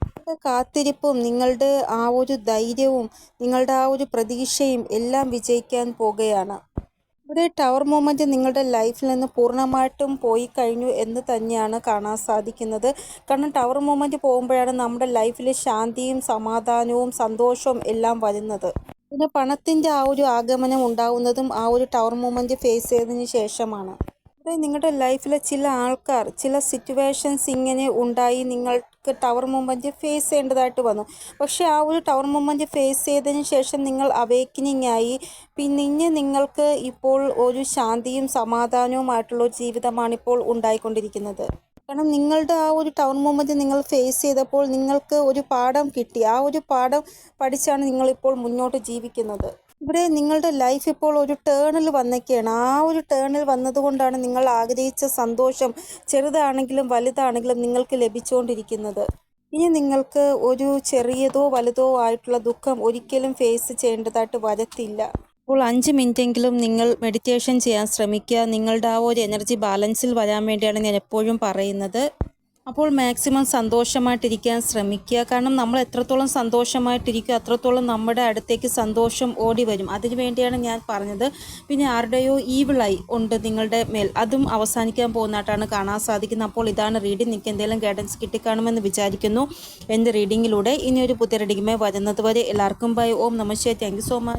കാത്തിരിപ്പും നിങ്ങളുടെ ആ ഒരു ധൈര്യവും നിങ്ങളുടെ ആ ഒരു പ്രതീക്ഷയും എല്ലാം വിജയിക്കാൻ പോകുകയാണ്. ഇവിടെ ടവർ മൂമെന്റ് നിങ്ങളുടെ ലൈഫിൽ നിന്ന് പൂർണമായിട്ടും പോയി കഴിഞ്ഞു എന്ന് തന്നെയാണ് കാണാൻ സാധിക്കുന്നത്. കാരണം ടവർ മൂമെന്റ് പോകുമ്പോഴാണ് നമ്മുടെ ലൈഫിൽ ശാന്തിയും സമാധാനവും സന്തോഷവും എല്ലാം വരുന്നത്. പിന്നെ പണത്തിന്റെ ആ ഒരു ആഗമനം ഉണ്ടാവുന്നതും ആ ഒരു ടവർ മൂവ്മെന്റ് ഫേസ് ചെയ്തതിന് ശേഷമാണ്. നിങ്ങളുടെ ലൈഫിലെ ചില ആൾക്കാർ ചില സിറ്റുവേഷൻസ് ഇങ്ങനെ ഉണ്ടായി നിങ്ങൾക്ക് ടവർ മൂവ്മെന്റ് ഫേസ് ചെയ്യേണ്ടതായിട്ട് വന്നു. പക്ഷേ ആ ഒരു ടവർ മൂവ്മെന്റ് ഫേസ് ചെയ്തതിന് ശേഷം നിങ്ങൾ അവേക്കനിങ് ആയി. പിന്നെ നിങ്ങൾക്ക് ഇപ്പോൾ ഒരു ശാന്തിയും സമാധാനവുമായിട്ടുള്ള ഒരു ജീവിതമാണ് ഇപ്പോൾ ഉണ്ടായിക്കൊണ്ടിരിക്കുന്നത്. കാരണം നിങ്ങളുടെ ആ ഒരു ടൗൺ മൂവ്മെന്റ് നിങ്ങൾ ഫേസ് ചെയ്തപ്പോൾ നിങ്ങൾക്ക് ഒരു പാഠം കിട്ടി. ആ ഒരു പാഠം പഠിച്ചാണ് നിങ്ങളിപ്പോൾ മുന്നോട്ട് ജീവിക്കുന്നത്. ഇവിടെ നിങ്ങളുടെ ലൈഫ് ഇപ്പോൾ ഒരു ടേണിൽ വന്നൊക്കെയാണ് ആ ഒരു ടേണിൽ വന്നതുകൊണ്ടാണ് നിങ്ങൾ ആഗ്രഹിച്ച സന്തോഷം ചെറുതാണെങ്കിലും വലുതാണെങ്കിലും നിങ്ങൾക്ക് ലഭിച്ചുകൊണ്ടിരിക്കുന്നത്. ഇനി നിങ്ങൾക്ക് ഒരു ചെറിയതോ വലുതോ ആയിട്ടുള്ള ദുഃഖം ഒരിക്കലും ഫേസ് ചെയ്യേണ്ടതായിട്ട് വരത്തില്ല. അപ്പോൾ അഞ്ച് മിനിറ്റെങ്കിലും നിങ്ങൾ മെഡിറ്റേഷൻ ചെയ്യാൻ ശ്രമിക്കുക. നിങ്ങളുടെ ആ ഒരു എനർജി ബാലൻസിൽ വരാൻ വേണ്ടിയാണ് ഞാൻ എപ്പോഴും പറയുന്നത്. അപ്പോൾ മാക്സിമം സന്തോഷമായിട്ടിരിക്കാൻ ശ്രമിക്കുക. കാരണം നമ്മൾ എത്രത്തോളം സന്തോഷമായിട്ടിരിക്കുക അത്രത്തോളം നമ്മുടെ അടുത്തേക്ക് സന്തോഷം ഓടി വരും. അതിനു വേണ്ടിയാണ് ഞാൻ പറഞ്ഞത്. പിന്നെ ആരുടെയോ ഈവിളായി ഉണ്ട് നിങ്ങളുടെ മേൽ. അതും അവസാനിക്കാൻ പോകുന്നതായിട്ടാണ് കാണാൻ സാധിക്കുന്നത്. അപ്പോൾ ഇതാണ് റീഡിംഗ് നിങ്ങൾക്ക് എന്തെങ്കിലും ഗൈഡൻസ് കിട്ടിക്കാണുമെന്ന് വിചാരിക്കുന്നു. എന്റെ റീഡിങ്ങിലൂടെ ഇനി ഒരു പുതിയ റീഡിങ്ങുമേ വരുന്നത് വരെ എല്ലാവർക്കും bye Om namaste thank so much